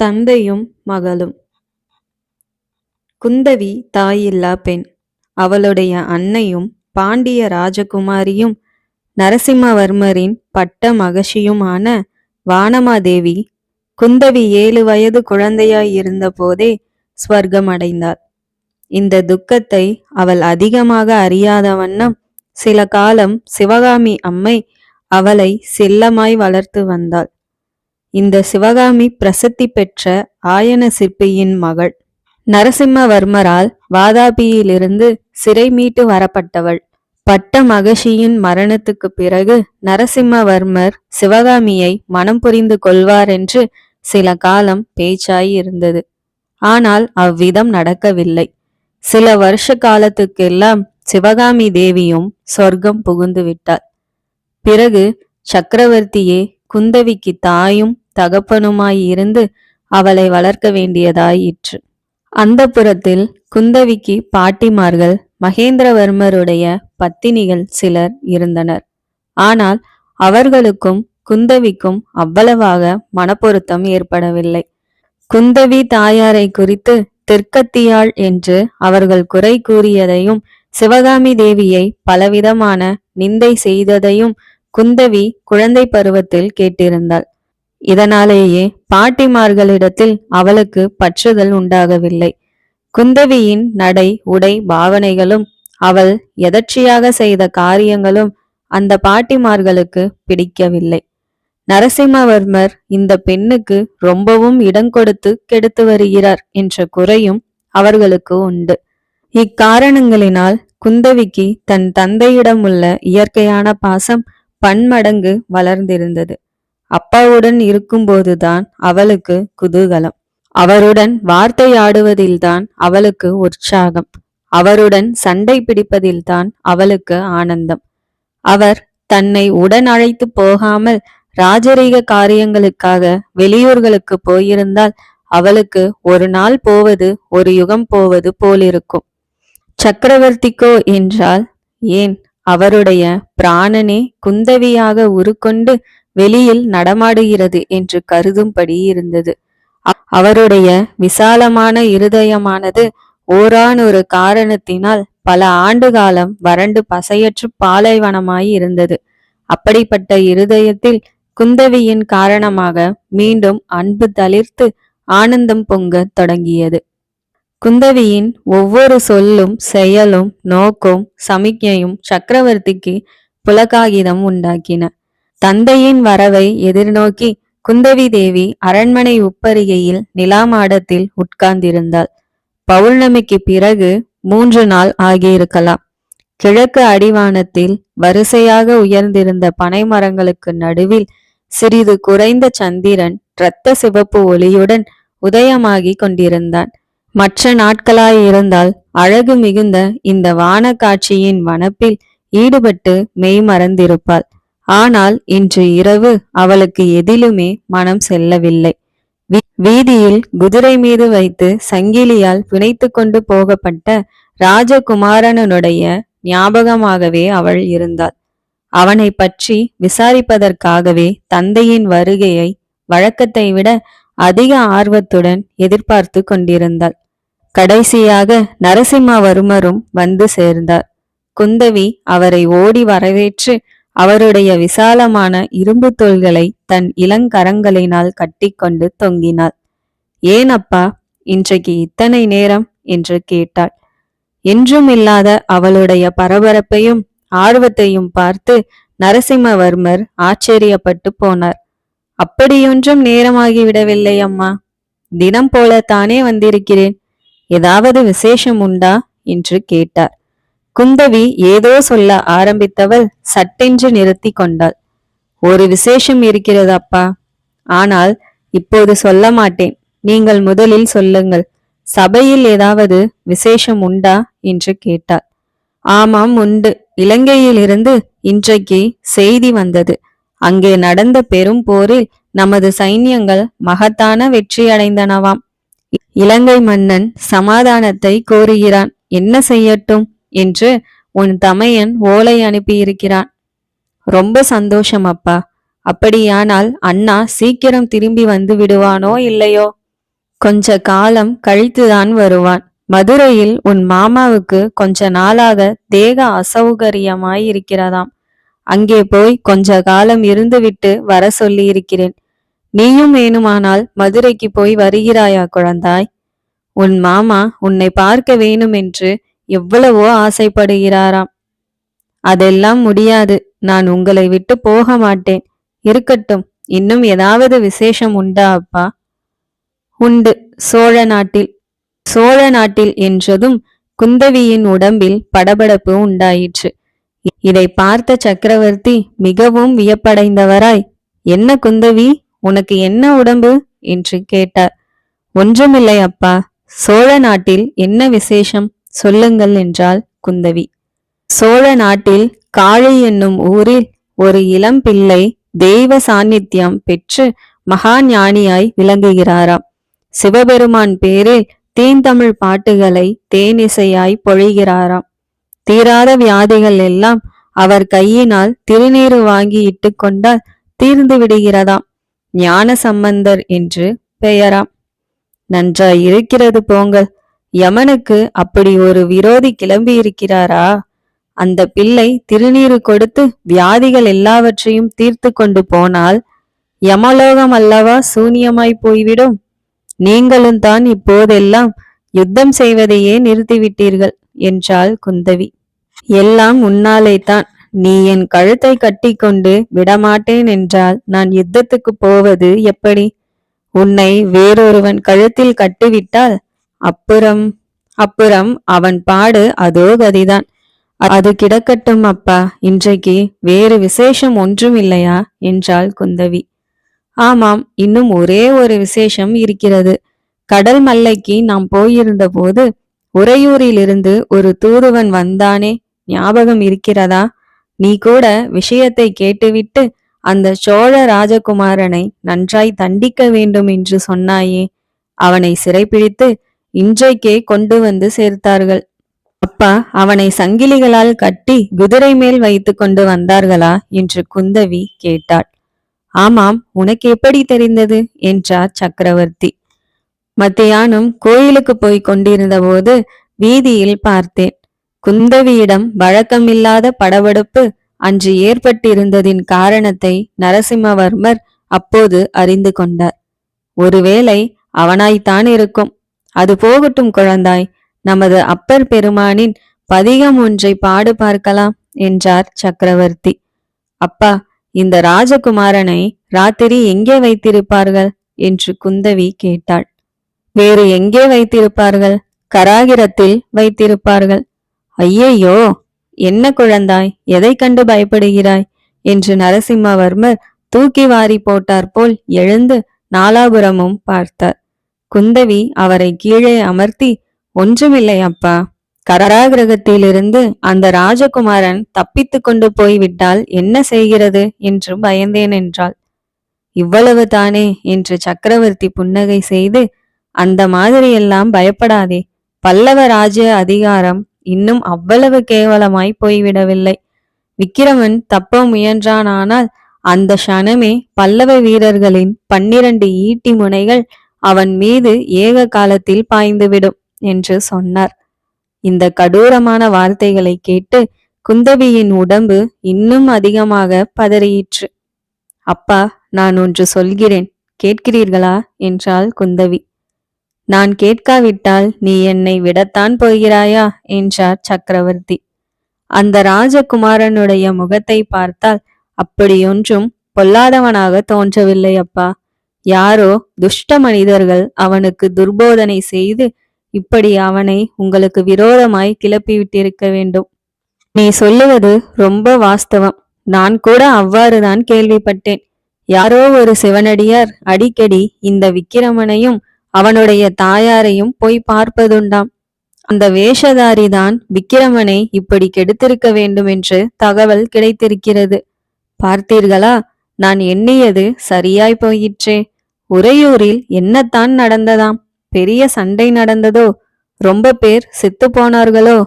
தந்தையும் மகளும். குந்தவி தாயில்லா பெண். அவளுடைய அன்னையும் பாண்டிய ராஜகுமாரியும் நரசிம்மவர்மரின் பட்ட மகஷியுமான வானமாதேவி குந்தவி ஏழு வயது குழந்தையாயிருந்த போதே ஸ்வர்க்கம் இந்த துக்கத்தை அவள் அதிகமாக அறியாத வண்ணம் சில காலம் சிவகாமி அம்மை அவளை செல்லமாய் வளர்த்து வந்தாள். இந்த சிவகாமி பிரசித்தி பெற்ற ஆயன சிற்பியின் மகள். நரசிம்மவர்மரால் வாதாபியிலிருந்து சிறை மீட்டு வரப்பட்டவள். பட்ட மகஷியின் மரணத்துக்கு பிறகு நரசிம்மவர்மர் சிவகாமியை மனம் புரிந்து கொள்வார் என்று சில காலம் பேச்சாயிருந்தது. ஆனால் அவ்விதம் நடக்கவில்லை. சில வருஷ காலத்துக்கெல்லாம் சிவகாமி தேவியும் சொர்க்கம் புகுந்து விட்டாள் பிறகு சக்கரவர்த்தியே குந்தவிக்கு தாயும் தகப்பனுமாயிருந்து அவளை வளர்க்க வேண்டியதாயிற்று. அந்த புறத்தில் குந்தவிக்கு பாட்டிமார்கள் மகேந்திரவர்மருடைய பத்தினிகள் சிலர் இருந்தனர். ஆனால் அவர்களுக்கும் குந்தவிக்கும் அவ்வளவாக மனப்பொருத்தம் ஏற்படவில்லை. குந்தவி தாயாரை குறித்து தெற்கத்தியாள் என்று அவர்கள் குறை கூறியதையும் சிவகாமி தேவியை பலவிதமான நிந்தை செய்ததையும் குந்தவி குழந்தை பருவத்தில் கேட்டிருந்தாள். இதனாலேயே பாட்டிமார்களிடத்தில் அவளுக்கு பற்றுதல் உண்டாகவில்லை. குந்தவியின் நடை உடை பாவனைகளும் அவள் எதர்ச்சியாக செய்த காரியங்களும் அந்த பாட்டிமார்களுக்கு பிடிக்கவில்லை. நரசிம்மவர்மர் இந்த பெண்ணுக்கு ரொம்பவும் இடம் கொடுத்து கெடுத்து வருகிறார் என்ற குறையும் அவர்களுக்கு உண்டு. இக்காரணங்களினால் குந்தவிக்கு தன் தந்தையிடம் உள்ள இயற்கையான பாசம் பன்மடங்கு வளர்ந்திருந்தது. அப்பாவுடன் இருக்கும்போதுதான் அவளுக்கு குதூகலம். அவருடன் வார்த்தையாடுவதில்தான் அவளுக்கு உற்சாகம். அவருடன் சண்டை பிடிப்பதில்தான் அவளுக்கு ஆனந்தம். அவர் தன்னை உடன் அழைத்து போகாமல் ராஜரீக காரியங்களுக்காக வெளியூர்களுக்கு போயிருந்தால் அவளுக்கு ஒரு நாள் போவது ஒரு யுகம் போவது போலிருக்கும். சக்கரவர்த்திக்கோ என்றால் ஏன் அவருடைய பிராணனே குந்தவியாக உருக்கொண்டு வெளியில் நடமாடுகிறது என்று கருதும்படி இருந்தது. அவருடைய விசாலமான இருதயமானது ஓரானொரு காரணத்தினால் பல ஆண்டு காலம் வறண்டு பசையற்று பாலைவனமாய் இருந்தது. அப்படிப்பட்ட இருதயத்தில் குந்தவியின் காரணமாக மீண்டும் அன்பு தளிர்த்து ஆனந்தம் பொங்க தொடங்கியது. குந்தவியின் ஒவ்வொரு சொல்லும் செயலும் நோக்கும் சமிக்ஞையும் சக்கரவர்த்திக்கு புலகாகிதம் உண்டாக்கின. தந்தையின் வரவை எதிர்நோக்கி குந்தவி தேவி அரண்மனை உப்பரிகையில் நிலாமாடத்தில் உட்கார்ந்திருந்தாள். பௌர்ணமிக்கு பிறகு மூன்று நாள் ஆகியிருக்கலாம். கிழக்கு அடிவானத்தில் வரிசையாக உயர்ந்திருந்த பனை மரங்களுக்கு நடுவில் சிறிது குறைந்த சந்திரன் இரத்த சிவப்பு ஒளியுடன் உதயமாகி கொண்டிருந்தான். மற்ற நாட்களாயிருந்தால் அழகு மிகுந்த இந்த வான காட்சியின் வனப்பில் ஈடுபட்டு மெய்மறந்திருப்பாள் ஆனால் இன்று இரவு அவளுக்கு எதிலுமே மனம் செல்லவில்லை. வீதியில் குதிரை மீது வைத்து சங்கிலியால் பிணைத்து கொண்டு போகப்பட்ட ராஜகுமாரனுடைய ஞாபகமாகவே அவள் இருந்தாள். அவனை பற்றி விசாரிப்பதற்காகவே தந்தையின் வருகையை வழக்கத்தை விட அதிக ஆர்வத்துடன் எதிர்பார்த்து கொண்டிருந்தாள். கடைசியாக நரசிம்மவர்மரும் வந்து சேர்ந்தார். குந்தவி அவரை ஓடி வரவேற்று அவருடைய விசாலமான இரும்பு தோள்களை தன் இளங்கரங்களினால் கட்டிக்கொண்டு தொங்கினாள். ஏன் அப்பா? இன்றைக்கு இத்தனை நேரம் என்று கேட்டாள். என்றும் இல்லாத அவளுடைய பரபரப்பையும் ஆர்வத்தையும் பார்த்து நரசிம்மவர்மர் ஆச்சரியப்பட்டு போனார். அப்படியொன்றும் நேரமாகிவிடவில்லை அம்மா. தினம் போல தானே வந்திருக்கிறேன். ஏதாவது விசேஷம் உண்டா என்று கேட்டார். குந்தவி ஏதோ சொல்ல ஆரம்பித்தவள் சட்டென்று நிறுத்தி கொண்டாள். ஒரு விசேஷம் இருக்கிறது அப்பா. ஆனால் இப்போது சொல்ல மாட்டேன். நீங்கள் முதலில் சொல்லுங்கள். சபையில் ஏதாவது விசேஷம் உண்டா? என்று கேட்டாள். ஆமாம் உண்டு. இலங்கையிலிருந்து இன்றைக்கு செய்தி வந்தது. அங்கே நடந்த பெரும் போரில் நமது சைன்யங்கள் மகத்தான வெற்றி அடைந்தனவாம். இலங்கை மன்னன் சமாதானத்தை கோருகிறான். என்ன செய்யட்டும்? என்று உன் தமையன் ஓலை அனுப்பியிருக்கிறான். ரொம்ப சந்தோஷம் அப்பா. அப்படியானால் அண்ணா சீக்கிரம் திரும்பி வந்து விடுவானோ இல்லையோ? கொஞ்ச காலம் கழித்துதான் வருவான். மதுரையில் உன் மாமாவுக்கு கொஞ்ச நாளாக தேக அசௌகரியமாயிருக்கிறதாம். அங்கே போய் கொஞ்ச காலம் இருந்துவிட்டு வர சொல்லியிருக்கிறேன். நீயும் வேணுமானால் மதுரைக்கு போய் வருகிறாயா குழந்தாய்? உன் மாமா உன்னை பார்க்க வேணுமென்று எவ்வளவோ ஆசைப்படுகிறாராம். அதெல்லாம் முடியாது. நான் உங்களை விட்டு போக மாட்டேன். இருக்கட்டும் இன்னும் ஏதாவது விசேஷம் உண்டா அப்பா? உண்டு. சோழ நாட்டில் சோழ நாட்டில் என்றதும் குந்தவியின் உடம்பில் படபடப்பு உண்டாயிற்று. இதை பார்த்த சக்கரவர்த்தி மிகவும் வியப்படைந்தவராய் என்ன குந்தவி உனக்கு என்ன உடம்பு? என்று கேட்டார். ஒன்றுமில்லை அப்பா. சோழ நாட்டில் என்ன விசேஷம்? சொல்லுங்கள் என்றாள் குந்தவி. சோழ நாட்டில் காளி என்னும் ஊரில் ஒரு இளம் பிள்ளை தெய்வ சாநித்தியம் பெற்று மகா ஞானியாய் விளங்குகிறாராம். சிவபெருமான் பேரில் தீந்தமிழ் பாட்டுகளை தேனிசையாய் பொழிகிறாராம். தீராத வியாதிகள் எல்லாம் அவர் கையினால் திருநீறு வாங்கி இட்டுக்கொண்டால் தீர்ந்து விடுகிறதாம். ஞான சம்பந்தர் என்று பெயராம். நன்றாய் இருக்கிறது போங்கள் யமனுக்கு அப்படி ஒரு விரோதி கிளம்பி இருக்கிறாரா? அந்த பிள்ளை திருநீறு கொடுத்து வியாதிகள் எல்லாவற்றையும் தீர்த்து கொண்டு போனால் யமலோகம் அல்லவா சூனியமாய் போய்விடும்? நீங்களும் தான் இப்போதெல்லாம் யுத்தம் செய்வதையே நிறுத்திவிட்டீர்கள் என்றாள் குந்தவி. எல்லாம் உன்னாலே தான். நீ என் கழுத்தை கட்டிக்கொண்டு விடமாட்டேன் என்றால் நான் யுத்தத்துக்கு போவது எப்படி? உன்னை வேறொருவன் கழுத்தில் கட்டிவிட்டால் அப்புறம் அப்புறம் அவன் பாடு அதோ கதிதான். அது கிடக்கட்டும் அப்பா இன்றைக்கு வேறு விசேஷம் ஒன்றும் இல்லையா என்றாள் குந்தவி. ஆமாம் இன்னும் ஒரே ஒரு விசேஷம் இருக்கிறது. கடல் மல்லைக்கு நாம் போயிருந்த போது உறையூரிலிருந்து ஒரு தூதுவன் வந்தானே ஞாபகம் இருக்கிறதா? நீ கூட விஷயத்தை கேட்டுவிட்டு அந்த சோழ ராஜகுமாரனை நன்றாய் தண்டிக்க வேண்டும் என்று சொன்னாயே. அவனை சிறைப்பிடித்து இன்றைக்கே கொண்டு வந்து சேர்த்தார்கள். அப்பா அவனை சங்கிலிகளால் கட்டி குதிரை மேல் வைத்து கொண்டு வந்தார்களா? என்று குந்தவி கேட்டாள். ஆமாம் உனக்கு எப்படி தெரிந்தது? என்றார் சக்கரவர்த்தி. மத்தியானம் கோயிலுக்கு போய் கொண்டிருந்த போது வீதியில் பார்த்தேன். குந்தவியிடம் வழக்கமில்லாத படபடப்பு அன்று ஏற்பட்டிருந்ததின் காரணத்தை நரசிம்மவர்மர் அப்போது அறிந்து கொண்டார். ஒருவேளை அவனாய்த்தான் இருக்கும். அது போகட்டும் குழந்தாய். நமது அப்பர் பெருமானின் பதிகம் ஒன்றை பாடு பார்க்கலாம் என்றார் சக்கரவர்த்தி. அப்பா இந்த ராஜகுமாரனை ராத்திரி எங்கே வைத்திருப்பார்கள்? என்று குந்தவி கேட்டாள். வேறு எங்கே வைத்திருப்பார்கள்? கராகிரத்தில் வைத்திருப்பார்கள். ஐயையோ என்ன குழந்தாய் எதை கண்டு பயப்படுகிறாய்? என்று நரசிம்மவர்மர் தூக்கி வாரி போட்டார் போல் எழுந்து நாலாபுரமும் பார்த்தார். குந்தவி அவரை கீழே அமர்த்தி ஒன்றுமில்லை அப்பா. கராகிரகத்திலிருந்து அந்த ராஜகுமாரன் தப்பித்து கொண்டு போய்விட்டால் என்ன செய்கிறது? என்று பயந்தேன் என்றாள். இவ்வளவு தானே என்று சக்கரவர்த்தி புன்னகை செய்து அந்த மாதிரியெல்லாம் பயப்படாதே. பல்லவ ராஜ அதிகாரம் இன்னும் அவ்வளவு கேவலமாய் போய்விடவில்லை. விக்கிரமன் தப்ப முயன்றானானால் அந்த க்ஷணமே பல்லவ வீரர்களின் பன்னிரண்டு ஈட்டி முனைகள் அவன் மீது ஏக காலத்தில் பாய்ந்துவிடும் என்று சொன்னார். இந்த கடூரமான வார்த்தைகளை கேட்டு குந்தவியின் உடம்பு இன்னும் அதிகமாக பதறியிற்று. அப்பா நான் ஒன்று சொல்கிறேன். கேட்கிறீர்களா? என்றாள் குந்தவி. நான் கேட்காவிட்டால் நீ என்னை விடத்தான் போகிறாயா? என்றார் சக்கரவர்த்தி. அந்த ராஜகுமாரனுடைய முகத்தை பார்த்தால் அப்படியொன்றும் பொல்லாதவனாக தோன்றவில்லை அப்பா யாரோ துஷ்ட மனிதர்கள் அவனுக்கு துர்போதனை செய்து இப்படி அவனை உங்களுக்கு விரோதமாய் கிளப்பிவிட்டிருக்க வேண்டும். நீ சொல்லுவது ரொம்ப வாஸ்தவம். நான் கூட அவ்வாறுதான் கேள்விப்பட்டேன். யாரோ ஒரு சிவனடியார் அடிக்கடி இந்த விக்கிரமனையும் அவனுடைய தாயாரையும் போய் பார்ப்பதுண்டாம். அந்த வேஷதாரிதான் விக்கிரமனை இப்படி கெடுத்திருக்க வேண்டும் என்று தகவல் கிடைத்திருக்கிறது. பார்த்தீர்களா? நான் எண்ணியது சரியாய் போயிற்றே. உறையூரில் என்னத்தான் நடந்ததாம்? பெரிய சண்டை நடந்ததோ? ரொம்ப பேர் செத்து போனார்களோ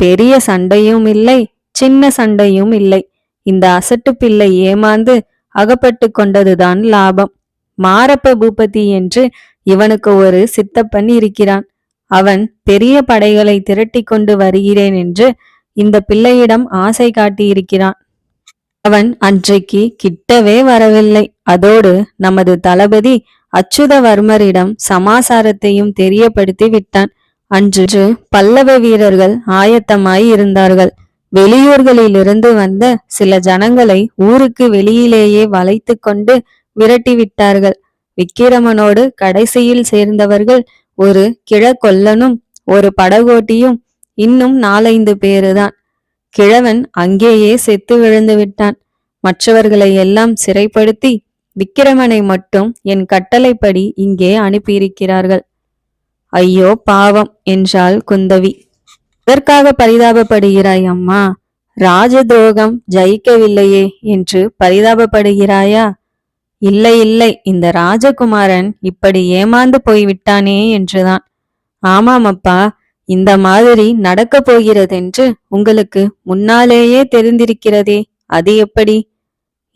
பெரிய சண்டையும் இல்லை சின்ன சண்டையும் இல்லை. இந்த அசட்டு பிள்ளை ஏமாந்து அகப்பட்டு கொண்டதுதான் லாபம். மாரப்ப பூபதி என்று இவனுக்கு ஒரு சித்தப்பன் இருக்கிறான். அவன் பெரிய படைகளை திரட்டிக் கொண்டு வருகிறேன் என்று இந்த பிள்ளையிடம் ஆசை காட்டியிருக்கிறான். அவன் அன்றைக்கு கிட்டவே வரவில்லை. அதோடு நமது தளபதி அச்சுதவர்மரிடம் சமாசாரத்தையும் தெரியப்படுத்தி விட்டான். அன்று பல்லவ வீரர்கள் ஆயத்தமாய் இருந்தார்கள். வெளியூர்களிலிருந்து வந்த சில ஜனங்களை ஊருக்கு வெளியிலேயே வளைத்து கொண்டு விரட்டி விட்டார்கள். விக்கிரமனோடு கடைசியில் சேர்ந்தவர்கள் ஒரு கிழக்கொல்லனும் ஒரு படகோட்டியும் இன்னும் நாலைந்து பேருதான். கிழவன் அங்கேயே செத்து விழுந்து விட்டான். மற்றவர்களை எல்லாம் சிறைப்படுத்தி விக்கிரமனை மட்டும் என் கட்டளைப்படி இங்கே அனுப்பியிருக்கிறார்கள். ஐயோ பாவம் என்றாள் குந்தவி. இதற்காக பரிதாபப்படுகிறாய் அம்மா? ராஜ துரோகம் ஜெயிக்கவில்லையே என்று பரிதாபப்படுகிறாயா? இல்லை இல்லை இந்த ராஜகுமாரன் இப்படி ஏமாந்து போய்விட்டானே என்றுதான். ஆமாம் அப்பா இந்த மாதிரி நடக்கப் போகிறதென்று உங்களுக்கு முன்னாலேயே தெரிந்திருக்கிறதே அது எப்படி?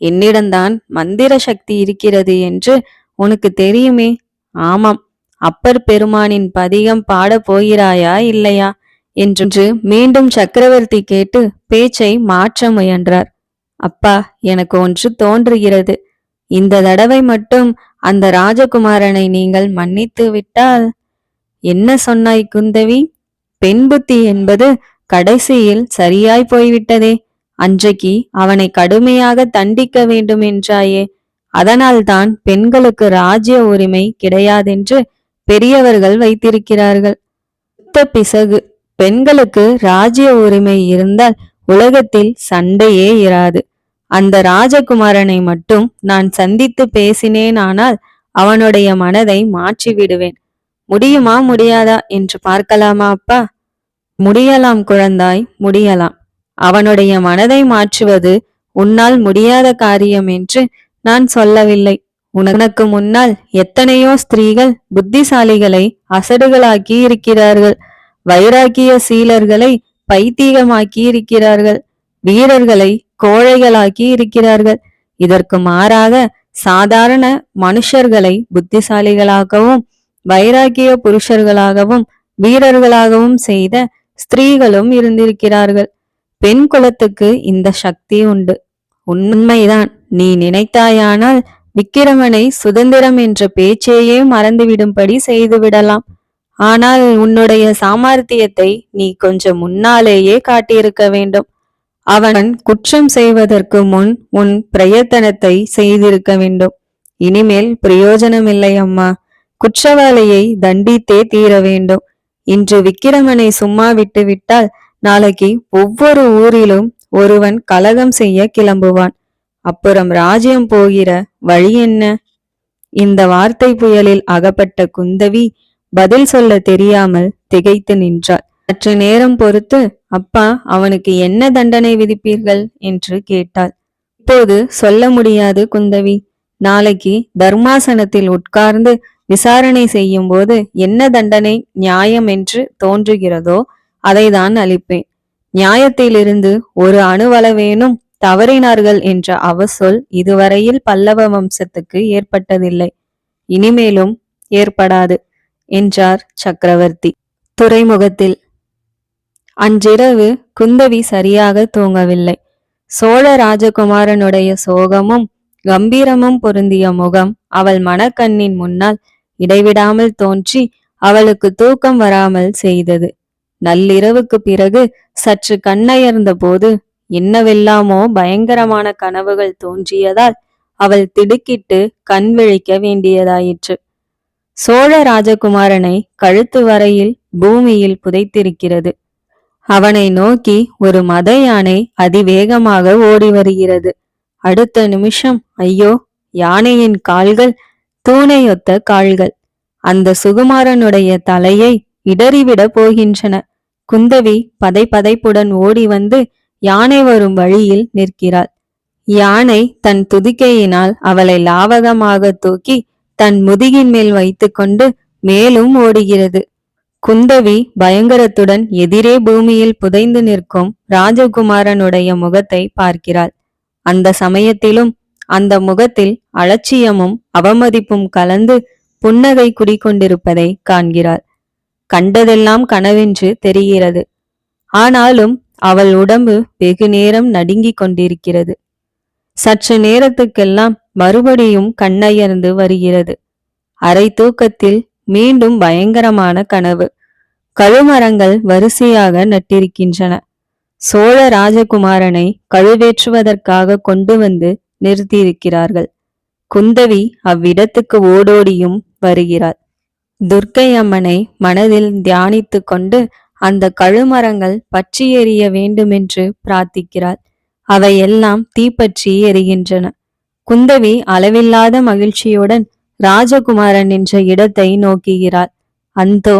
என்னிடம்தான் மந்திர சக்தி இருக்கிறது என்று உனக்கு தெரியுமே? ஆமாம் அப்பர் பெருமானின் பதிகம் பாடப் போகிறாயா இல்லையா? என்று மீண்டும் சக்கரவர்த்தி கேட்டு பேச்சை மாற்ற முயன்றார். அப்பா எனக்கு ஒன்று தோன்றுகிறது. இந்த தடவை மட்டும் அந்த ராஜகுமாரனை நீங்கள் மன்னித்து விட்டால்? என்ன சொன்னாய் குந்தவி? பெண் புத்தி என்பது கடைசியில் சரியாய் போய்விட்டதே. அன்றைக்கு அவனை கடுமையாக தண்டிக்க வேண்டும் என்றாயே. அதனால்தான் பெண்களுக்கு ராஜ்ய உரிமை கிடையாதென்று பெரியவர்கள் வைத்திருக்கிறார்கள். புத்த பிசகு. பெண்களுக்கு ராஜ்ய உரிமை இருந்தால் உலகத்தில் சண்டையே இராது. அந்த ராஜகுமாரனை மட்டும் நான் சந்தித்து பேசினேனானால் அவனுடைய மனதை மாற்றி விடுவேன் முடியுமா முடியாதா என்று பார்க்கலாமா அப்பா? முடியலாம் குழந்தாய் முடியலாம். அவனுடைய மனதை மாற்றுவது உன்னால் முடியாத காரியம் என்று நான் சொல்லவில்லை. உனக்கு முன்னால் எத்தனையோ ஸ்திரீகள் புத்திசாலிகளை அசடுகளாக்கி இருக்கிறார்கள். வைராக்கிய சீலர்களை பைத்தீகமாக்கி இருக்கிறார்கள். வீரர்களை கோழைகளாக்கி இருக்கிறார்கள். இதற்கு மாறாக சாதாரண மனுஷர்களை புத்திசாலிகளாகவும் வைராக்கிய புருஷர்களாகவும் வீரர்களாகவும் செய்த ஸ்திரீகளும் இருந்திருக்கிறார்கள். பெண் குலத்துக்கு இந்த சக்தி உண்டு. உண்மைதான். நீ நினைத்தாயானால் விக்கிரமனை சுதந்திரம் என்ற பேச்சையே மறந்துவிடும்படி செய்துவிடலாம். ஆனால் உன்னுடைய சாமர்த்தியத்தை நீ கொஞ்சம் முன்னாலேயே காட்டியிருக்க வேண்டும். அவன் குற்றம் செய்வதற்கு முன் உன் பிரயத்தனத்தை செய்திருக்க வேண்டும். இனிமேல் பிரயோஜனமில்லை அம்மா. குற்றவாளியை தண்டித்தே தீர வேண்டும். இன்று விக்கிரமனை சும்மா விட்டு விட்டால் நாளைக்கு ஒவ்வொரு ஊரிலும் ஒருவன் கலகம் செய்ய கிளம்புவான். அப்புறம் ராஜ்யம் போகிற வழி என்ன? இந்த வார்த்தை புயலில் அகப்பட்ட குந்தவி பதில் சொல்ல தெரியாமல் திகைத்து நின்றாள். சற்று நேரம் பொறுத்து அப்பா அவனுக்கு என்ன தண்டனை விதிப்பீர்கள்? என்று கேட்டாள். இப்போது சொல்ல முடியாது குந்தவி. நாளைக்கு தர்மாசனத்தில் உட்கார்ந்து விசாரணை செய்யும் போது என்ன தண்டனை நியாயம் என்று தோன்றுகிறதோ அதைதான் அளிப்பேன். நியாயத்திலிருந்து ஒரு அணுவளவேனும் தவறினார்கள் என்ற அவசொல் இதுவரையில் பல்லவ வம்சத்துக்கு ஏற்பட்டதில்லை. இனிமேலும் ஏற்படாது என்றார் சக்கரவர்த்தி. துறைமுகத்தில். அன்றிரவு குந்தவி சரியாக தூங்கவில்லை. சோழ ராஜகுமாரனுடைய சோகமும் கம்பீரமும் பொருந்திய முகம் அவள் மனக்கண்ணின் முன்னால் இடைவிடாமல் தோன்றி அவளுக்கு தூக்கம் வராமல் செய்தது. நள்ளிரவுக்கு பிறகு சற்று கண்ணயர்ந்த போது என்னவெல்லாமோ பயங்கரமான கனவுகள் தோன்றியதால் அவள் திடுக்கிட்டு கண் விழிக்க வேண்டியதாயிற்று. சோழ ராஜகுமாரனை கழுத்து வரையில் பூமியில் புதைத்திருக்கிறது. அவனை நோக்கி ஒரு மத யானை அதிவேகமாக ஓடி வருகிறது. அடுத்த நிமிஷம் ஐயோ யானையின் கால்கள் தூணையொத்த கால்கள். அந்த சுகுமாரனுடைய தலையை இடறிவிட போகின்றன. குந்தவி பதை பதைப்புடன் ஓடி வந்து யானை வரும் வழியில் நிற்கிறாள். யானை தன் துதிக்கையினால் அவளை லாவகமாக தூக்கி தன் முதுகின் மேல் வைத்துக்கொண்டு மேலும் ஓடுகிறது. குந்தவி பயங்கரத்துடன் எதிரே பூமியில் புதைந்து நிற்கும் ராஜகுமாரனுடைய முகத்தை பார்க்கிறாள். அந்த சமயத்திலும் அந்த முகத்தில் அலட்சியமும் அவமதிப்பும் கலந்து புன்னகை குடிக்கொண்டிருப்பதை காண்கிறாள் கண்டதெல்லாம் கனவென்று தெரிகிறது. ஆனாலும் அவள் உடம்பு வெகு நேரம் நடுங்கிக் கொண்டிருக்கிறது. சற்று நேரத்துக்கெல்லாம் மறுபடியும் கண்ணயர்ந்து வருகிறது. அரை தூக்கத்தில் மீண்டும் பயங்கரமான கனவு. கழுமரங்கள் வரிசையாக நட்டிருக்கின்றன. சோழ ராஜகுமாரனை கழுவேற்றுவதற்காக கொண்டு வந்து நிறுத்தியிருக்கிறார்கள். குந்தவி அவ்விடத்துக்கு ஓடோடியும் வருகிறாள். துர்க்கை அம்மனை மனதில் தியானித்து கொண்டு அந்த கழுமரங்கள் பற்றி எறிய வேண்டுமென்று பிரார்த்திக்கிறாள். அவையெல்லாம் தீப்பற்றி எரிகின்றன. குந்தவி அளவில்லாத மகிழ்ச்சியுடன் ராஜகுமாரன் என்ற இடத்தை நோக்குகிறாள். அந்தோ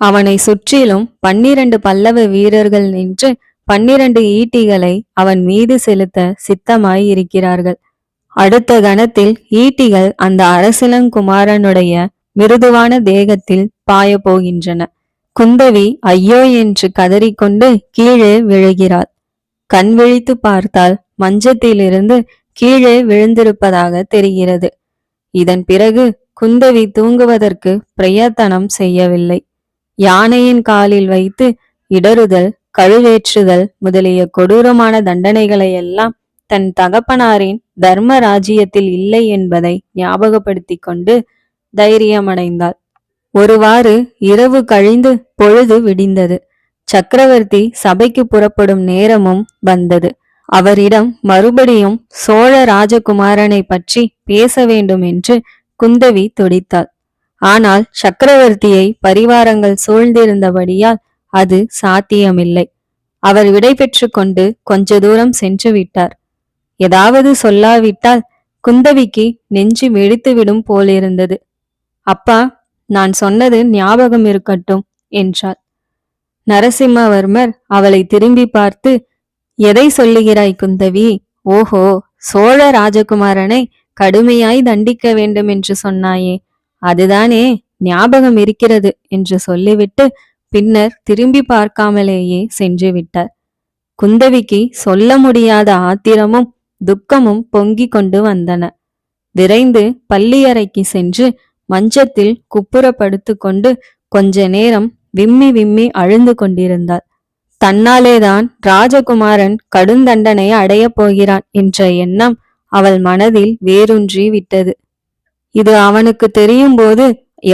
அவனை சுற்றிலும் பன்னிரண்டு பல்லவ வீரர்கள் நின்று பன்னிரண்டு ஈட்டிகளை அவன் மீது செலுத்த சித்தமாய் இருக்கிறார்கள் அடுத்த கணத்தில் ஈட்டிகள் அந்த அரசிலங்குமாரனுடைய மிருதுவான தேகத்தில் பாய போகின்றன குந்தவி ஐயோ என்று கதறிக்கொண்டு கீழே விழுகிறாள். கண் விழித்து பார்த்தால் மஞ்சத்திலிருந்து கீழே விழுந்திருப்பதாக தெரிகிறது. இதன் பிறகு குந்தவி தூங்குவதற்கு பிரயத்தனம் செய்யவில்லை. யானையின் காலில் வைத்து இடறுதல் கழுவேற்றுதல் முதலிய கொடூரமான தண்டனைகளை எல்லாம் தன் தகப்பனாரின் தர்ம ராஜ்யத்தில் இல்லை என்பதை ஞாபகப்படுத்தி கொண்டு தைரியமடைந்தாள். ஒருவாறு இரவு கழிந்து பொழுது விடிந்தது. சக்கரவர்த்தி சபைக்கு புறப்படும் நேரமும் வந்தது. அவரிடம் மறுபடியும் சோழ ராஜகுமாரனை பற்றி பேச வேண்டும் என்று குந்தவி துடித்தாள். ஆனால் சக்கரவர்த்தியை பரிவாரங்கள் சூழ்ந்திருந்தபடியால் அது சாத்தியமில்லை. அவர் விடை பெற்று கொண்டு கொஞ்ச தூரம் சென்று விட்டார். ஏதாவது சொல்லாவிட்டால் குந்தவிக்கு நெஞ்சு வெடித்துவிடும் போலிருந்தது. அப்பா நான் சொன்னது ஞாபகம் இருக்கட்டும் என்றாள். நரசிம்மவர்மர் அவளை திரும்பி பார்த்து எதை சொல்லுகிறாய் குந்தவி? ஓஹோ சோழ ராஜகுமாரனை கடுமையாய் தண்டிக்க வேண்டும் என்று சொன்னாயே. அதுதானே ஞாபகம் இருக்கிறது என்று சொல்லிவிட்டு பின்னர் திரும்பி பார்க்காமலேயே சென்று விட்டார். குந்தவிக்கு சொல்ல முடியாத ஆத்திரமும் துக்கமும் பொங்கிக் கொண்டு வந்தன. விரைந்து பள்ளியறைக்கு சென்று மஞ்சத்தில் குப்புறப்படுத்து கொண்டு கொஞ்ச நேரம் விம்மி விம்மி அழுந்து கொண்டிருந்தாள். தன்னாலேதான் ராஜகுமாரன் கடுந்தண்டனை அடையப் போகிறான் என்ற எண்ணம் அவள் மனதில் வேரூன்றி விட்டது. இது அவனுக்கு தெரியும் போது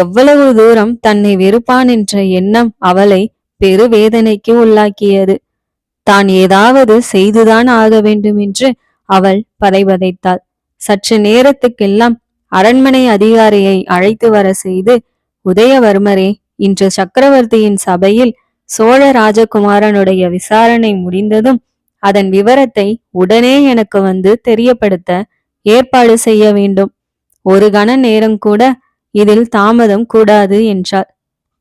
எவ்வளவு தூரம் தன்னை வெறுப்பான் என்ற எண்ணம் அவளை பெரு வேதனைக்கு உள்ளாக்கியது. தான் ஏதாவது செய்துதான் ஆக வேண்டும் என்று அவள் பதைபதைத்தாள். சற்று நேரத்துக்கெல்லாம் அரண்மனை அதிகாரியை அழைத்து வர செய்து உதயவர்மரே இன்று சக்கரவர்த்தியின் சபையில் சோழ ராஜகுமாரனுடைய விசாரணை முடிந்ததும் அதன் விவரத்தை உடனே எனக்கு வந்து தெரியப்படுத்த ஏற்பாடு செய்ய வேண்டும். ஒரு கண நேரம் கூட இதில் தாமதம் கூடாது என்றார்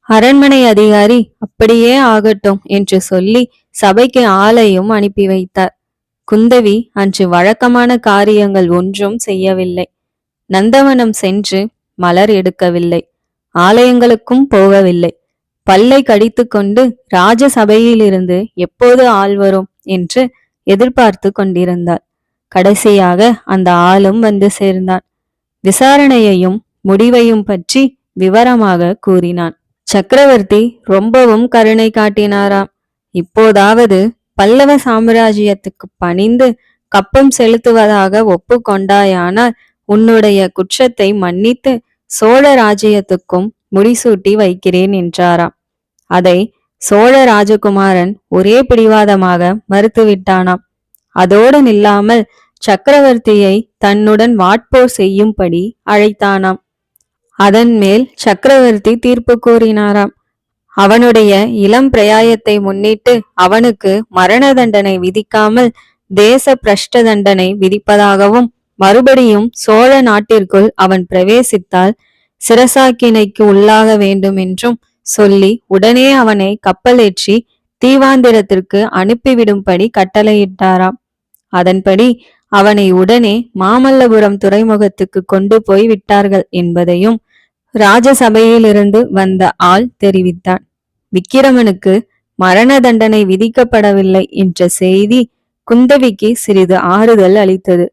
அரண்மனை அதிகாரி அப்படியே ஆகட்டும் என்று சொல்லி சபைக்கு ஆளையும் அனுப்பி வைத்தார். குந்தவி அன்று வழக்கமான காரியங்கள் ஒன்றும் செய்யவில்லை. நந்தவனம் சென்று மலர் எடுக்கவில்லை. ஆலயங்களுக்கும் போகவில்லை. பல்லை கடித்துக்கொண்டு ராஜசபையிலிருந்து எப்போது ஆள் வரும் என்று எதிர்பார்த்து கொண்டிருந்தாள். கடைசியாக அந்த ஆளும் வந்து சேர்ந்தான். விசாரணையையும் முடிவையும் பற்றி விவரமாக கூறினான். சக்கரவர்த்தி ரொம்பவும் கருணை காட்டினாராம். இப்போதாவது பல்லவ சாம்ராஜ்யத்துக்கு பணிந்து கப்பம் செலுத்துவதாக ஒப்புக்கொண்டாயானால் உன்னுடைய குற்றத்தை மன்னித்து சோழ ராஜ்யத்துக்கும் முடிசூட்டி வைக்கிறேன் என்றாராம். அதை சோழ ராஜகுமாரன் ஒரே பிடிவாதமாக மறுத்துவிட்டானாம். அதோடு நில்லாமல் சக்கரவர்த்தியை தன்னுடன் வாட்போர் செய்யும்படி அழைத்தானாம். அதன் மேல் சக்கரவர்த்தி தீர்ப்பு கூறினாராம். அவனுடைய இளம் பிரயாயத்தை முன்னிட்டு அவனுக்கு மரண தண்டனை விதிக்காமல் தேச பிரஷ்ட தண்டனை விதிப்பதாகவும் மறுபடியும் சோழ நாட்டிற்குள் அவன் பிரவேசித்தால் சிரசாக்கினைக்கு உள்ளாக வேண்டும் என்றும் சொல்லி உடனே அவனை கப்பலேற்றி தீவாந்திரத்திற்கு அனுப்பிவிடும்படி கட்டளையிட்டாராம். அதன்படி அவனை உடனே மாமல்லபுரம் துறைமுகத்துக்கு கொண்டு போய் விட்டார்கள் என்பதையும் ராஜசபையிலிருந்து வந்த ஆள் தெரிவித்தான். விக்கிரமனுக்கு மரண தண்டனை விதிக்கப்படவில்லை என்ற செய்தி குந்தவிக்கு சிறிது ஆறுதல் அளித்தது.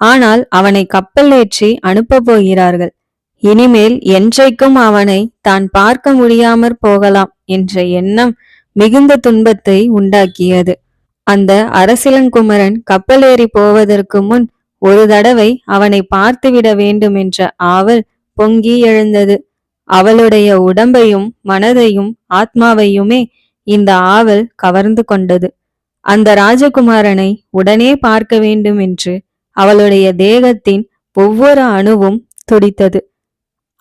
ஆனால் அவனை கப்பல் ஏற்றி அனுப்பப் போகிறார்கள். இனிமேல் என்றைக்கும் அவனை தான் பார்க்க முடியாமற் போகலாம் என்ற எண்ணம் மிகுந்த துன்பத்தை உண்டாக்கியது. அந்த அரசிலங்குமரன் கப்பலேறி போவதற்கு முன் ஒரு தடவை அவனை பார்த்துவிட வேண்டும் என்ற ஆவல் பொங்கி எழுந்தது. அவளுடைய உடம்பையும் மனதையும் ஆத்மாவையுமே இந்த ஆவல் கவர்ந்து கொண்டது. அந்த ராஜகுமாரனை உடனே பார்க்க வேண்டும் என்று அவளுடைய தேகத்தின் ஒவ்வொரு அணுவும் துடித்தது.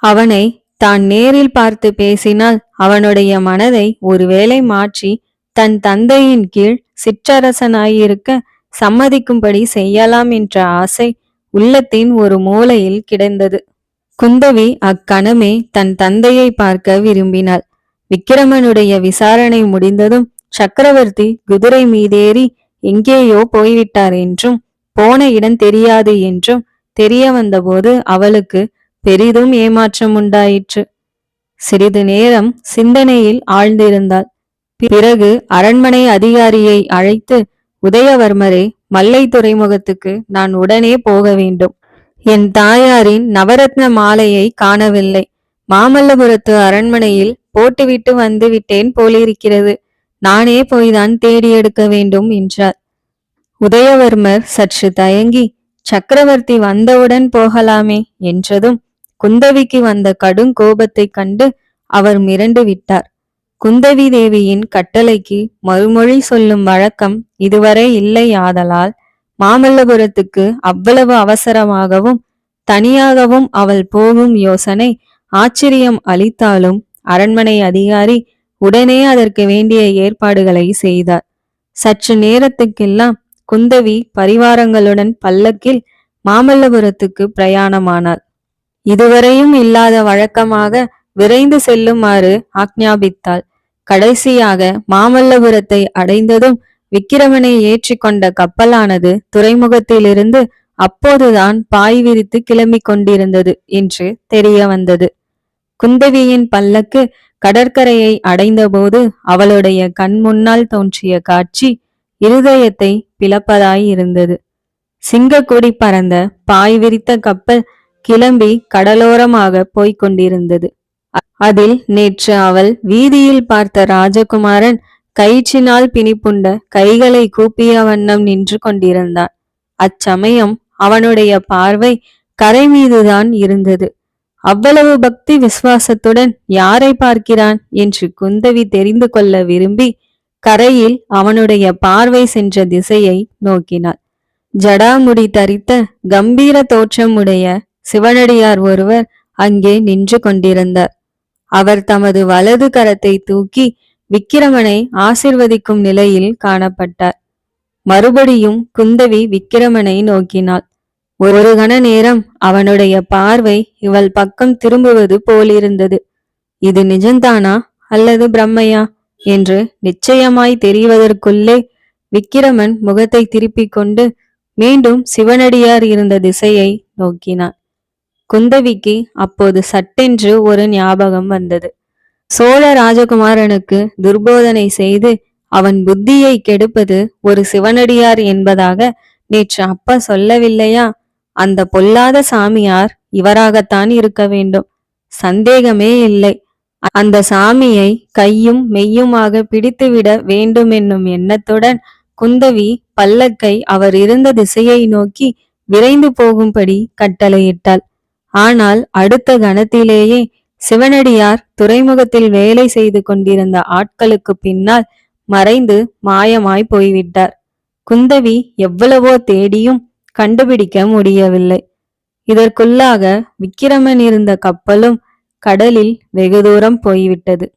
அவனை தான் நேரில் பார்த்து பேசினால் அவனுடைய மனதை ஒருவேளை மாற்றி தன் தந்தையின் கீழ் சிற்றரசனாயிருக்க சம்மதிக்கும்படி செய்யலாம் என்ற ஆசை உள்ளத்தின் ஒரு மூலையில் கிடந்தது. குந்தவி அக்கணமே தன் தந்தையை பார்க்க விரும்பினாள். விக்கிரமனுடைய விசாரணை முடிந்ததும் சக்கரவர்த்தி குதிரை மீதேறி எங்கேயோ போய்விட்டார் என்றும் போன இடம் தெரியாது என்றும் தெரிய வந்தபோது அவளுக்கு பெரிதும் ஏமாற்றம் உண்டாயிற்று. சிறிது நேரம் சிந்தனையில் ஆழ்ந்திருந்தாள். பிறகு அரண்மனை அதிகாரியை அழைத்து உதயவர்மரே மல்லை துறைமுகத்துக்கு நான் உடனே போக வேண்டும். என் தாயாரின் நவரத்ன மாலையை காணவில்லை. மாமல்லபுரத்து அரண்மனையில் போட்டுவிட்டு வந்து விட்டேன் போலிருக்கிறது. நானே போய்தான் தேடி எடுக்க வேண்டும் என்றார் உதயவர்மர் சற்று தயங்கி சக்கரவர்த்தி வந்தவுடன் போகலாமே என்றதும் குந்தவிக்கு வந்த கடும் கோபத்தைக் கண்டு அவர் மிரண்டு விட்டார். குந்தவி தேவியின் கட்டளைக்கு மறுமொழி சொல்லும் வழக்கம் இதுவரை இல்லை ஆதலால் மாமல்லபுரத்துக்கு அவ்வளவு அவசரமாகவும் தனியாகவும் அவள் போகும் யோசனை ஆச்சரியம் அளித்தாலும் அரண்மனை அதிகாரி உடனே அதற்கு வேண்டிய ஏற்பாடுகளை செய்தார். சற்று நேரத்துக்கெல்லாம் குந்தவி பரிவாரங்களுடன் பல்லக்கில் மாமல்லபுரத்துக்கு பிரயாணமானாள். இதுவரையும் இல்லாத வழக்கமாக விரைந்து செல்லுமாறு ஆக்ஞாபித்தாள். கடைசியாக மாமல்லபுரத்தை அடைந்ததும் விக்கிரமனை ஏற்றி கொண்ட கப்பலானது துறைமுகத்திலிருந்து அப்போதுதான் பாய் விரித்து கிளம்பிக் கொண்டிருந்தது என்று தெரிய வந்தது. குந்தவியின் பல்லக்கு கடற்கரையை அடைந்தபோது அவளுடைய கண் முன்னால் தோன்றிய காட்சி இருதயத்தை பிளப்பதாய் இருந்தது. சிங்கக்கொடி பறந்த பாய் விரித்த கப்பல் கிளம்பி கடலோரமாக போய்க் கொண்டிருந்தது. அதில் நேற்று அவள் வீதியில் பார்த்த ராஜகுமாரன் கயிற்றினால் பிணிப்புண்ட கைகளை கூப்பிய வண்ணம் நின்று கொண்டிருந்தான். அச்சமயம் அவனுடைய பார்வை கரை மீதுதான் இருந்தது. அவ்வளவு பக்தி விசுவாசத்துடன் யாரை பார்க்கிறான் என்று குந்தவி தெரிந்து கொள்ள விரும்பி கரையில் அவனுடைய பார்வை சென்ற திசையை நோக்கினாள். ஜடாமுடி தரித்த கம்பீர தோற்றமுடைய சிவனடியார் ஒருவர் அங்கே நின்று கொண்டிருந்தார். அவர் தமது வலது கரத்தை தூக்கி விக்கிரமனை ஆசிர்வதிக்கும் நிலையில் காணப்பட்டார். மறுபடியும் குந்தவி விக்கிரமனை நோக்கினாள். ஒரு கண நேரம் அவனுடைய பார்வை இவள் பக்கம் திரும்புவது போலிருந்தது. இது நிஜந்தானா அல்லது பிரம்மையா என்று நிச்சயமாய் தெரிவதற்குள்ளே விக்கிரமன் முகத்தை திருப்பிக் கொண்டு மீண்டும் சிவனடியார் இருந்த திசையை நோக்கினான். குந்தவிக்கு அப்போது சட்டென்று ஒரு ஞாபகம் வந்தது. சோழ ராஜகுமாரனுக்கு துர்போதனை செய்து அவன் புத்தியை கெடுப்பது ஒரு சிவனடியார் என்பதாக நேற்று அப்பா சொல்லவில்லையா? அந்த பொல்லாத சாமியார் இவராகத்தான் இருக்க வேண்டும். சந்தேகமே இல்லை. அந்த சாமியை கையும் மெய்யுமாக பிடித்துவிட வேண்டுமென்னும் எண்ணத்துடன் குந்தவி பல்லக்கை அவர் இருந்த திசையை நோக்கி விரைந்து போகும்படி கட்டளையிட்டாள். ஆனால் அடுத்த கணத்திலேயே சிவனடியார் துறைமுகத்தில் வேலை செய்து கொண்டிருந்த ஆட்களுக்கு பின்னால் மறைந்து மாயமாய் போய்விட்டார். குந்தவி எவ்வளவோ தேடியும் கண்டுபிடிக்க முடியவில்லை. இதற்குள்ளாக விக்கிரமன் இருந்த கப்பலும் கடலில் வெகு தூரம் போய்விட்டது.